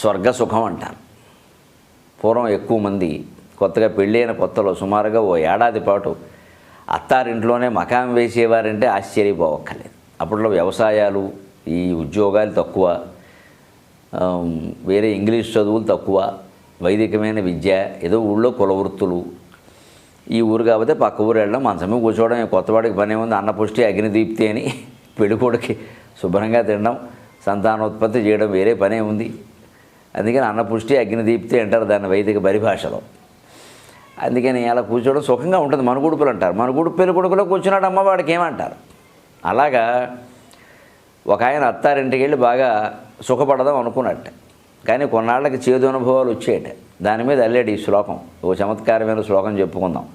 స్వర్గ సుఖం అంటారు పూర్వం ఎక్కువ మంది కొత్తగా పెళ్ళైన కొత్తలో సుమారుగా ఓ ఏడాది పాటు అత్తారింట్లోనే మకాం వేసేవారంటే ఆశ్చర్యపోవక్కర్లేదు. అప్పట్లో వ్యవసాయాలు ఈ ఉద్యోగాలు తక్కువ వేరే ఇంగ్లీష్ చదువులు తక్కువ వైదికమైన విద్య ఏదో ఊళ్ళో కులవృత్తులు. ఈ ఊరు కాకపోతే పక్క ఊరు వెళ్ళడం మంచమే కూర్చోవడం కొత్తవాడికి పని ఉంది అన్నపుష్టి అగ్నిదీప్తి అని పెళ్ళికొడుకి శుభ్రంగా తినడం సంతానోత్పత్తి చేయడం వేరే పనే ఉంది అందుకని అన్నపుష్టి అగ్నిదీప్తి అంటారు దాన్ని వైదిక పరిభాషలో. అందుకని అలా కూర్చోవడం సుఖంగా ఉంటుంది. మనుగుడుపులు అంటారు. మనుగుడు కొడుకులో కూర్చున్నాడు అమ్మ వాడికి ఏమంటారు అలాగా ఒక ఆయన అత్తారింటికి వెళ్ళి బాగా సుఖపడదాం అనుకున్నట్ట. కానీ కొన్నాళ్ళకి చేదు అనుభవాలు వచ్చేయట దాని మీద అల్లాడు ఈ శ్లోకం. ఓ చమత్కారమైన శ్లోకం చెప్పుకుందాం.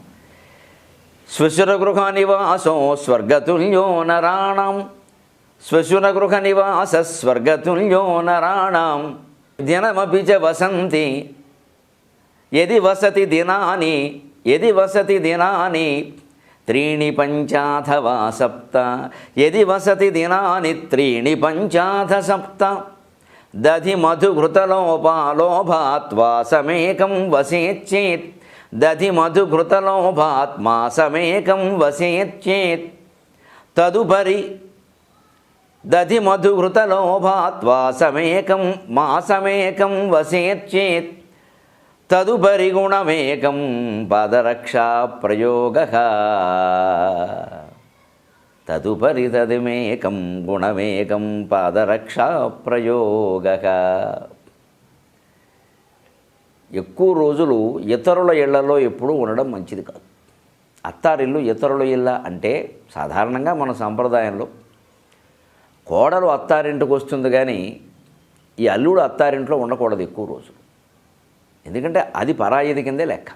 శ్వశుర గృహ నివాసం స్వర్గతుల్యో నరాణం. శ్వశుర గృహ నివాస స్వర్గతుల్యో నరాణం. దినమపి వసంతి ఎది వసతి దినాని ఎది వసతి దినాని త్రీణి పంచాథవా సప్త. ఎది వసతి దినాని త్రీణి పంచాథ సప్త. దధి మధుఘృతలోపాలోభాత్వాసమేకం వసేచ్చేత్. దధి మధుఘృతలోభాత్మాసమేకం వసేచ్చేత్. తదుపరి దధి మధుఘృతలోభాత్వాసమేకం మాసమేకం వసేచ్చేత్ తదుపరి గుణమేకం పదరక్షా ప్రయోగ తదుపరి తదిమేకం గుణమేకం పాదరక్షా ప్రయోగ ఎక్కువ రోజులు ఇతరుల ఇళ్ళలో ఎప్పుడూ ఉండడం మంచిది కాదు. అత్తారిల్లు ఇతరుల ఇళ్ళ అంటే సాధారణంగా మన సంప్రదాయంలో కోడలు అత్తారింటికి వస్తుంది కానీ ఈ అల్లుడు అత్తారింట్లో ఉండకూడదు ఎక్కువ రోజు ఎందుకంటే అది పరాయిది కిందే లెక్క.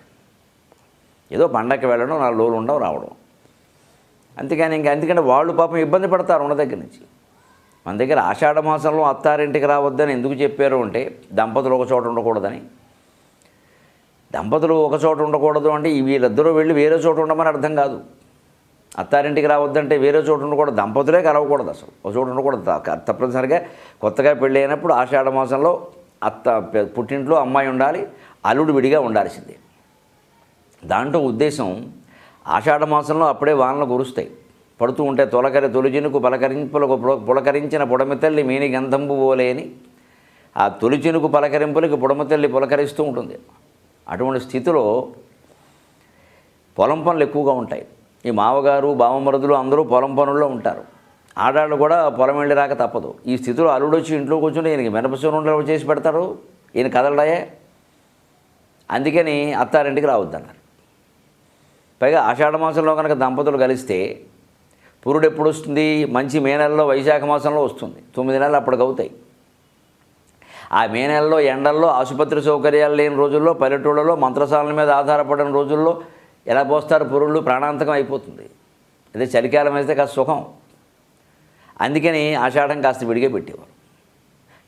ఏదో పండగకి వెళ్ళడం నాలుగు రోజులు ఉండవు రావడం. అంతేకాని ఇంకా ఎందుకంటే వాళ్ళు పాపం ఇబ్బంది పడతారు ఉన్న దగ్గర నుంచి. మన దగ్గర ఆషాఢ మాసంలో అత్తారింటికి రావద్దని ఎందుకు చెప్పారు అంటే దంపతులు ఒక చోట ఉండకూడదని. దంపతులు ఒక చోట ఉండకూడదు అంటే వీళ్ళిద్దరూ వెళ్ళి వేరే చోట ఉండమని అర్థం కాదు. అత్తారింటికి రావద్దంటే వేరే చోటు ఉండకూడదు దంపతులే కలవకూడదు అసలు. ఒక చోటు ఉండకూడదు తప్పనిసరిగా కొత్తగా పెళ్ళి అయినప్పుడు ఆషాఢ మాసంలో అత్త పుట్టింట్లో అమ్మాయి ఉండాలి అల్లుడు విడిగా ఉండాల్సిందే. దాంట్లో ఉద్దేశం ఆషాఢ మాసంలో అప్పుడే వానలు కురుస్తాయి. పడుతూ ఉంటే తొలకరి తొలిచినుకు పలకరింపులకు పులకరించిన పొడమితల్లి మేని గంధంబు పోలేని ఆ తొలిచినుకు పలకరింపులకి పొడమతల్లి పులకరిస్తూ ఉంటుంది. అటువంటి స్థితిలో పొలం పనులు ఎక్కువగా ఉంటాయి. ఈ మామగారు బావమరుదులు అందరూ పొలం పనుల్లో ఉంటారు. ఆడాళ్ళు కూడా పొలం వెళ్ళి రాక తప్పదు. ఈ స్థితిలో అల్లుడు వచ్చి ఇంట్లో కూర్చుని ఈయనకి మినపసూరుండలు చేసి పెడతారు. ఈయన కదలడాయే. అందుకని అత్తారింటికి రావద్దన్నారు. పైగా ఆషాఢ మాసంలో కనుక దంపతులు కలిస్తే పురుడు ఎప్పుడు వస్తుంది? మంచి మే నెలలో వైశాఖ మాసంలో వస్తుంది. తొమ్మిది నెలలు అప్పటికి అవుతాయి. ఆ మే నెలలో ఎండల్లో ఆసుపత్రి సౌకర్యాలు లేని రోజుల్లో పల్లెటూళ్ళలో మంత్రశాలల మీద ఆధారపడిన రోజుల్లో ఎలా పోస్తారు పురుళ్ళు? ప్రాణాంతకం అయిపోతుంది. అదే చలికాలం అయితే కాస్త సుఖం. అందుకని ఆషాఢం కాస్త విడిగా పెట్టేవారు.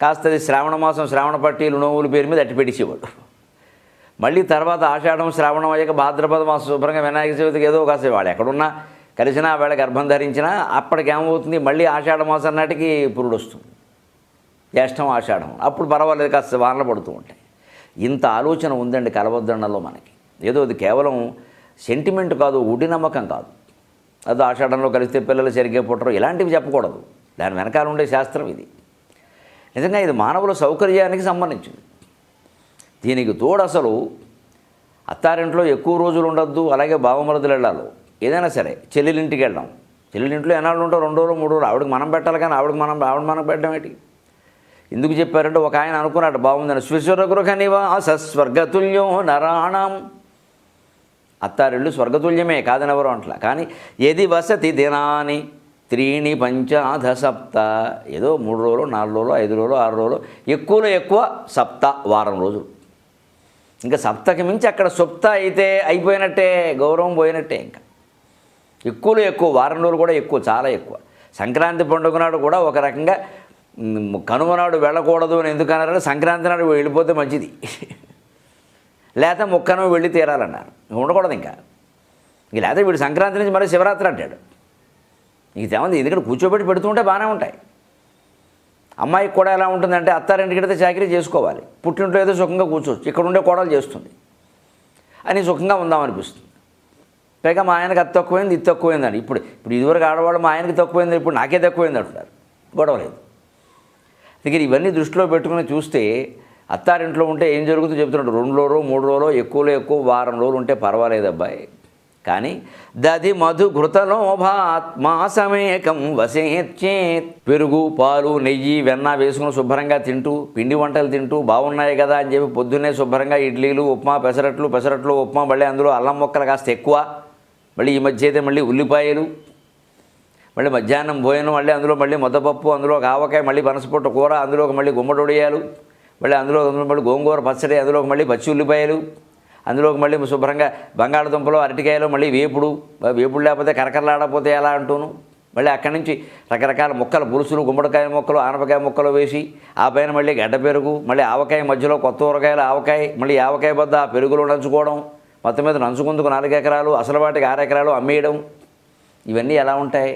కాస్త అది శ్రావణ మాసం శ్రావణ పట్టీలు నోవులు పేరు మీద అట్టి పెట్టించేవాడు మళ్ళీ తర్వాత ఆషాఢం శ్రావణం అయ్యాక భాద్రపద మాసం శుభ్రంగా వినాయక చవితికి ఏదో కాస్త వాడు ఎక్కడున్నా కలిసినా వేళ గర్భం ధరించినా అప్పటికేమవుతుంది మళ్ళీ ఆషాఢ మాసం నాటికి పురుడు వస్తుంది. జ్యేష్టం ఆషాఢం. అప్పుడు పర్వాలేదు కాస్త వానలు పడుతూ ఉంటాయి. ఇంత ఆలోచన ఉందండి కలవద్దన్నలో మనకి. ఏదో అది కేవలం సెంటిమెంట్ కాదు ఉడి నమ్మకం కాదు. అది ఆషాఢంలో కలిస్తే పిల్లలు సరిగ్గా పుట్టరు ఇలాంటివి చెప్పకూడదు. దాని వెనకాల ఉండే శాస్త్రం ఇది. నిజంగా ఇది మానవుల సౌకర్యానికి సంబంధించింది. దీనికి తోడు అసలు అత్తారింట్లో ఎక్కువ రోజులు ఉండొద్దు అలాగే బావమరదులు వెళ్ళాలి. ఏదైనా సరే చెల్లెలింటికి వెళ్ళడం. చెల్లెలింట్లో ఎన్నాళ్ళు ఉంటాం రెండు రోజులు మూడు రోజులు. ఆవిడకి మనం పెట్టాలి కానీ ఆవిడకి మనం ఆవిడ మనం పెట్టడం ఏంటి? ఎందుకు చెప్పారంటే ఒక ఆయన అనుకున్నాడు బాగుందని. స్విశ్వర గృహ నివాస స్వర్గతుల్యో నరాణం. అత్తారిళ్ళు స్వర్గతుల్యమే కాదనెవరు అంట్లా. కానీ ఏది వసతి దినాని త్రీణి పంచాధ సప్త. ఏదో మూడు రోజులు నాలుగు రోజులు ఐదు రోజులు ఆరు రోజులు ఎక్కువలో ఎక్కువ సప్త వారం రోజులు. ఇంకా సప్తకి మించి అక్కడ సుప్త అయితే అయిపోయినట్టే గౌరవం పోయినట్టే ఇంకా. ఎక్కువలో ఎక్కువ వారం రోజులు కూడా ఎక్కువ చాలా ఎక్కువ. సంక్రాంతి పండుగ నాడు కూడా ఒక రకంగా కనుమ నాడు వెళ్ళకూడదు అని ఎందుకన్నారంటే సంక్రాంతి నాడు వెళ్ళిపోతే మంచిది. లేకపోతే ముక్కను వెళ్ళి తీరాలన్నారు. ఇంక ఉండకూడదు ఇంకా. ఇంక లేకపోతే వీడు సంక్రాంతి నుంచి మరో శివరాత్రి అంటాడు. నీకు తేమంది ఎందుకంటే కూర్చోబెట్టి పెడుతుంటే బాగానే ఉంటాయి. అమ్మాయికి కూడా ఎలా ఉంటుందంటే అత్తారింటికి వెడితే చాకరీ చేసుకోవాలి. పుట్టింట్లో ఏదో సుఖంగా కూర్చోవచ్చు. ఇక్కడ ఉండే కోడలు చేస్తుంది. అని సుఖంగా ఉందామనిపిస్తుంది పైగా మా ఆయనకి అది తక్కువైంది ఇది తక్కువైందని ఇప్పుడు ఇప్పుడు ఇదివరకు ఆడవాళ్ళు మా ఆయనకి తక్కువైంది ఇప్పుడు నాకే తక్కువైంది అంటున్నారు. గొడవ లేదు. అందుకని ఇవన్నీ దృష్టిలో పెట్టుకుని చూస్తే అత్తారింట్లో ఉంటే ఏం జరుగుతుందో చెప్తున్నాడు. రెండు రోజులు మూడు రోజులు ఎక్కువలో ఎక్కువ వారం రోజులు ఉంటే పర్వాలేదు అబ్బాయి. కానీ దది మధు ఘృతలోభాత్మాసమేకం వసేచ్చేత్ పెరుగు పాలు నెయ్యి వెన్న వేసుకుని శుభ్రంగా తింటూ పిండి వంటలు తింటూ బాగున్నాయి కదా అని చెప్పి పొద్దున్నే శుభ్రంగా ఇడ్లీలు ఉప్మా పెసరట్లు పెసరట్లు ఉప్మా మళ్ళీ అందులో అల్లం మొక్కలు కాస్త ఎక్కువ. మళ్ళీ ఈ మధ్య అయితే మళ్ళీ ఉల్లిపాయలు. మళ్ళీ మధ్యాహ్నం భోజనం మళ్ళీ అందులో మళ్ళీ ముద్దపప్పు అందులో కావకాయ ఆవకాయ మళ్ళీ పనసపొట్టు కూర అందులో మళ్ళీ గుమ్మడొడియాలు మళ్ళీ అందులో మళ్ళీ గోంగూర పచ్చడి అందులో మళ్ళీ పచ్చి ఉల్లిపాయలు అందులోకి మళ్ళీ శుభ్రంగా బంగాళదుంపలు అరటికాయలు మళ్ళీ వేపుడు వేపుడు లేకపోతే కరకరలాడకపోతే ఎలా అంటూను? మళ్ళీ అక్కడి నుంచి రకరకాల ముక్కలు పులుసులు గుమ్మడికాయ ముక్కలు ఆనపకాయ ముక్కలు వేసి ఆ పైన మళ్ళీ గడ్డ పెరుగు మళ్ళీ ఆవకాయ మధ్యలో కొత్త ఊరకాయలు ఆవకాయ మళ్ళీ ఆవకాయ బద్ద ఆ పెరుగులో నంచుకోవడం మొత్తం మీద నంచుకుందుకు నాలుగు ఎకరాలు అసలు వాటికి ఆరు ఎకరాలు అమ్మేయడం ఇవన్నీ ఎలా ఉంటాయి?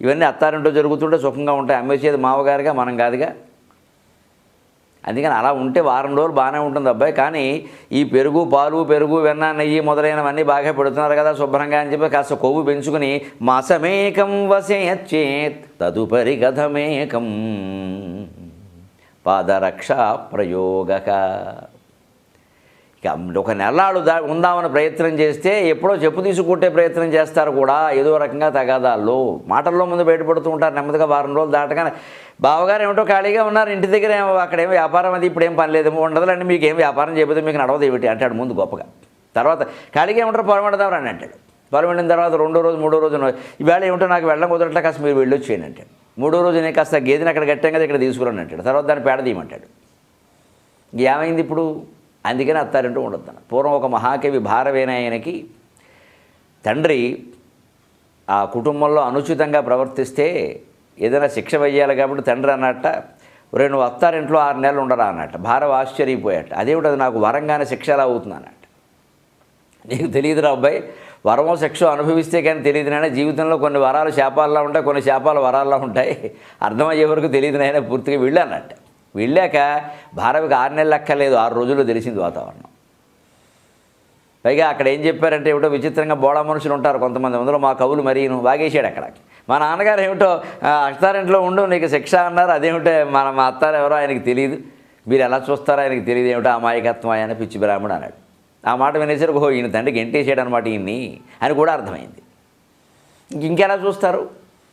ఇవన్నీ అత్తారింటో జరుగుతుంటే సుఖంగా ఉంటాయి. అమ్మేసేది మావగారిగా మనం కాదుగా. అందుకని అలా ఉంటే వారం రోజులు బాగానే ఉంటుంది అబ్బాయి. కానీ ఈ పెరుగు పాలు పెరుగు వెన్న నెయ్యి మొదలైనవన్నీ బాగా పెడుతున్నారు కదా శుభ్రంగా అని చెప్పి కాస్త కొవ్వు పెంచుకుని మాసమేకం వసేచ్చేత్ తదుపరి గతమేకం పాదరక్ష ప్రయోగక. ఇక ఒక నెల్లాడు దా ఉందామని ప్రయత్నం చేస్తే ఎప్పుడో చెప్పు తీసుకుంటే ప్రయత్నం చేస్తారు కూడా ఏదో రకంగా తగాదాలు మాటల్లో ముందు బయటపడుతూ ఉంటారు నెమ్మదిగా వారం రోజులు దాటగానే. బావగారు ఏమిటో ఖాళీగా ఉన్నారు ఇంటి దగ్గర ఏమో అక్కడ ఏం వ్యాపారం అది ఇప్పుడు ఏం పని లేదు ఉండదులండి మీకు ఏం వ్యాపారం చేయబోతే మీకు నడవదు ఏమిటి అంటాడు ముందు గొప్పగా. తర్వాత ఖాళీగా ఏమంటారు పొలం అని అంటాడు. పొలం వెళ్ళిన తర్వాత రెండో రోజు మూడో రోజు ఈవేళ ఏమిటో నాకు వెళ్ళడం కుదరట్లే కాస్త మీరు వెళ్ళొచ్చేయండి అంటాడు. మూడో రోజు నేను కాస్త గేదెని అక్కడ కట్టాం కదా ఇక్కడ తీసుకురాను అంటాడు. తర్వాత దాన్ని పేడ తీయమంటాడు. ఏమైంది ఇప్పుడు? అందుకని అత్తారింటూ ఉండొద్దు పూర్వం ఒక మహాకవి భారవేనాయనకి తండ్రి ఆ కుటుంబంలో అనుచితంగా ప్రవర్తిస్తే ఏదైనా శిక్ష వేయాలి కాబట్టి తండ్రి అన్నట్ట ఒరే నువ్వు అత్తారింట్లో ఆరు నెలలు ఉండరా అన్నట్ట. భారవ ఆశ్చర్యపోయాట. అదేమిటి అది నాకు వరంగానే శిక్ష ఎలా అవుతుంది అన్నట్ట. నీకు తెలియదురా అబ్బాయి వరమో శిక్ష అనుభవిస్తే కానీ తెలియదు నాయన. జీవితంలో కొన్ని వరాలు శాపాల్లో ఉంటాయి కొన్ని శాపాలు వరాల్లో ఉంటాయి. అర్థమయ్యే వరకు తెలియదు నాయన పూర్తిగా వీళ్ళు అన్నట్టు. వెళ్ళాక భారవికి ఆరు నెలలు అక్కర్లేదు ఆరు రోజుల్లో తెలిసింది వాతావరణం. పైగా అక్కడ ఏం చెప్పారంటే ఏమిటో విచిత్రంగా బోడా మనుషులు ఉంటారు కొంతమంది అందులో మా కవులు మరీను వాగేసాడు అక్కడ మా నాన్నగారు ఏమిటో "ఆ, ఉండు నీకు శిక్ష అన్నారు అదేమిటో మన మా అత్తారు ఎవరో ఆయనకి తెలియదు. మీరు ఎలా చూస్తారో ఆయనకి తెలియదు ఏమిటో అమాయకత్వం ఆయన పిచ్చి బ్రాహ్మడు అన్నాడు. ఆ మాట వినేసరికి ఓహో ఈయన తండ్రికి ఎంటేసాడు అనమాట ఈయన్ని అని కూడా అర్థమైంది. ఇంక ఇంకెలా చూస్తారు?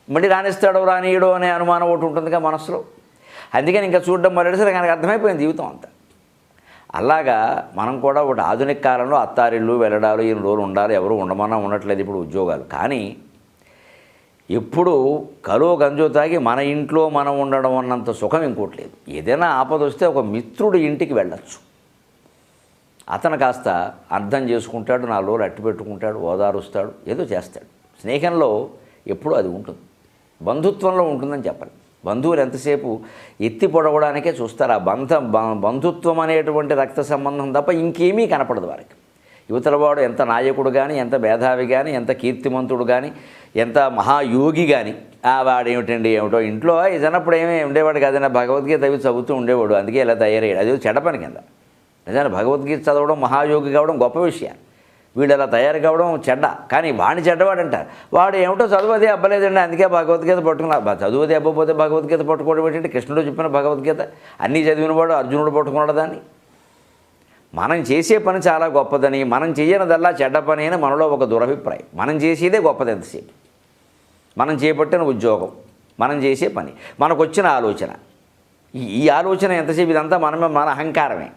మళ్ళీ రాణిస్తాడో రానియడో అనే అనుమానం ఒకటి ఉంటుందిగా మనసులో అందుకని ఇంకా చూడడం మొదటిసారి కనుక అర్థమైపోయింది జీవితం అంతా. అలాగా మనం కూడా ఒకటి ఆధునిక కాలంలో అత్తారిళ్ళు వెళ్ళడాలు ఈ రోజులు ఉండాలి ఎవరు ఉండమన్నా ఉండట్లేదు ఇప్పుడు ఉద్యోగాలు. కానీ ఎప్పుడు కలో గంజో తాగి మన ఇంట్లో మనం ఉండడం అన్నంత సుఖం ఇంకోటి లేదు. ఏదైనా ఆపద వస్తే ఒక మిత్రుడి ఇంటికి వెళ్ళచ్చు. అతను కాస్త అర్థం చేసుకుంటాడు నా రోజులు అట్టి పెట్టుకుంటాడు ఓదారుస్తాడు ఏదో చేస్తాడు. స్నేహంలో ఎప్పుడూ అది ఉంటుంది. బంధుత్వంలో ఉంటుందని చెప్పాలి. బంధువులు ఎంతసేపు ఎత్తి పొడవడానికే చూస్తారు. ఆ బంధ బంధుత్వం అనేటువంటి రక్త సంబంధం తప్ప ఇంకేమీ కనపడదు వారికి. యువతలవాడు ఎంత నాయకుడు కానీ ఎంత మేధావి కానీ ఎంత కీర్తిమంతుడు కానీ ఎంత మహాయోగి కానీ ఆ వాడు ఏమిటండి ఏమిటో ఇంట్లో ఈ ఏమీ ఉండేవాడు కాదన్నా భగవద్గీత అవి చదువుతూ ఉండేవాడు. అందుకే ఇలా తయారయ్యాడు. అది చెడపని కింద. నిజాన్ని భగవద్గీత చదవడం మహాయోగి కావడం గొప్ప విషయం వీడు అలా తయారు కావడం చెడ్డ. కానీ వాడిని చెడ్డవాడు అంటారు వాడు ఏమిటో చదువు అబ్బలేదండి. అందుకే భగవద్గీత పట్టుకున్నా. చదువుది అబ్బపోతే భగవద్గీత పట్టుకోవడం ఏంటంటే కృష్ణుడు చెప్పిన భగవద్గీత. అన్నీ చదివినవాడు అర్జునుడు పట్టుకున్నాడు దాన్ని. మనం చేసే పని చాలా గొప్పదని మనం చేయనిదల్లా చెడ్డ పని అని మనలో ఒక దురభిప్రాయం. మనం చేసేదే గొప్పది ఎంతసేపు? మనం చేపట్టిన ఉద్యోగం మనం చేసే పని మనకు వచ్చిన ఆలోచన. ఈ ఆలోచన ఎంతసేపు? ఇదంతా మనమే మన అహంకారమే.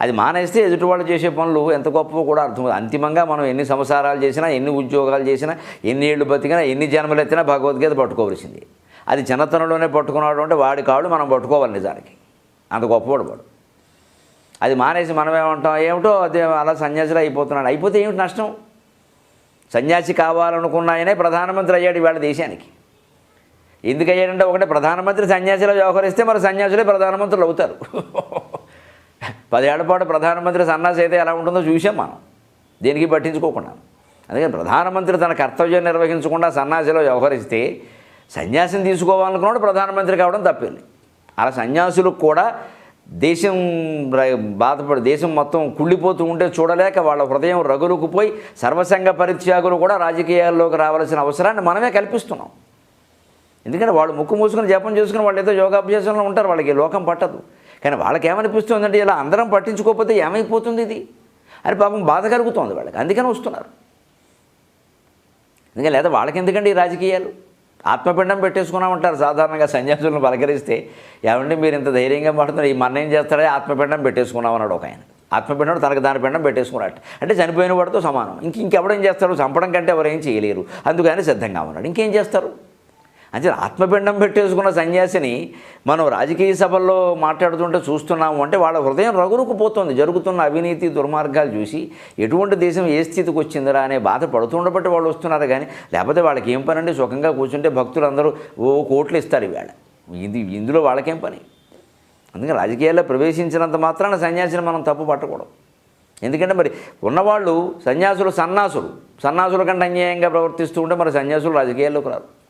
అది మానేస్తే ఎదుటి వాళ్ళు చేసే పనులు ఎంత గొప్పవో కూడా అర్థం అంతిమంగా మనం ఎన్ని సంసారాలు చేసినా ఎన్ని ఉద్యోగాలు చేసినా ఎన్ని ఏళ్ళు బతికినా ఎన్ని జన్మలు ఎత్తినా భగవద్గీత పట్టుకోవలసింది. అది చిన్నతనంలోనే పట్టుకున్నాడు అంటే వాడి కాళ్ళు మనం పట్టుకోవాలి నిజానికి. అంత గొప్పవాడు వాడు. అది మానేసి మనం ఏమంటాం ఏమిటో అదే అలా సన్యాసిలో అయిపోతున్నాడు. అయిపోతే ఏమిటి నష్టం? సన్యాసి కావాలనుకున్న ఆయనే ప్రధానమంత్రి అయ్యాడు ఇవాళ దేశానికి. ఎందుకు అయ్యాడంటే ఒకటే ప్రధానమంత్రి సన్యాసిలో వ్యవహరిస్తే మరి సన్యాసులే ప్రధానమంత్రులు అవుతారు. పదేళ్ళ పాటు ప్రధానమంత్రి సన్నాసి అయితే ఎలా ఉంటుందో చూసాం మనం. దేనికి పట్టించుకోకుండా. అందుకని ప్రధానమంత్రి తన కర్తవ్యం నిర్వహించకుండా సన్యాసిలో వ్యవహరిస్తే సన్యాసిని తీసుకోవాలనుకున్నాడు ప్రధానమంత్రి కావడం తప్పింది. అలా సన్యాసులకు కూడా దేశం బాధపడి దేశం మొత్తం కుళ్ళిపోతూ ఉంటే చూడలేక వాళ్ళ హృదయం రగులుకుపోయి సర్వసంగ పరిత్యాగులు కూడా రాజకీయాల్లోకి రావాల్సిన అవసరాన్ని మనమే కల్పిస్తున్నాం. ఎందుకంటే వాళ్ళు ముక్కు మూసుకుని జపం చేసుకుని వాళ్ళు ఏదో యోగాభ్యాసంలో ఉంటారు వాళ్ళకి లోకం పట్టదు. కానీ వాళ్ళకేమనిపిస్తుందంటే ఇలా అందరం పట్టించుకోకపోతే ఏమైపోతుంది ఇది? అని పాపం బాధ కలుగుతోంది వాళ్ళకి అందుకని వస్తున్నారు. ఎందుకంటే లేదా వాళ్ళకి ఎందుకండి ఈ రాజకీయాలు? ఆత్మపిండం పెట్టేసుకున్నామంటారు సాధారణంగా సన్యాసులను పలకరిస్తే. ఏమంటే మీరు ఇంత ధైర్యంగా మాట్లాడుతున్నారు ఈ మన ఏం చేస్తాడే? ఆత్మపిండం పెట్టేసుకున్నామన్నాడు ఒక ఆయన. ఆత్మపిండం తనకు దాని పిండం పెట్టేసుకున్నాడు. అంటే చనిపోయిన వాడితో సమానం. ఇంక ఇంకెవడేం చేస్తారు? చంపడం కంటే ఎవరేం చేయలేరు. అందుకని సిద్ధంగా ఉన్నాడు. ఇంకేం చేస్తారు? అంటే ఆత్మపిండం పెట్టేసుకున్న సన్యాసిని మనం రాజకీయ సభల్లో మాట్లాడుతుంటే చూస్తున్నాము అంటే వాళ్ళ హృదయం రగురుకుపోతుంది జరుగుతున్న అవినీతి దుర్మార్గాలు చూసి ఎటువంటి దేశం ఏ స్థితికి వచ్చిందిరా అనే బాధ పడుతుండబట్టి వాళ్ళు వస్తున్నారు కానీ లేకపోతే వాళ్ళకి ఏం పని అండి? సుఖంగా కూర్చుంటే భక్తులు అందరూ ఓ కోట్లు ఇస్తారు ఇవాళ. ఇది ఇందులో వాళ్ళకేం పని? అందుకని రాజకీయాల్లో ప్రవేశించినంత మాత్రాన సన్యాసిని మనం తప్పు పట్టకూడదు. ఎందుకంటే మరి ఉన్నవాళ్ళు సన్యాసులు సన్నాసులు. సన్నాసుల కంటే అన్యాయంగా ప్రవర్తిస్తూ ఉంటే మరి సన్యాసులు రాజకీయాల్లోకి రారు.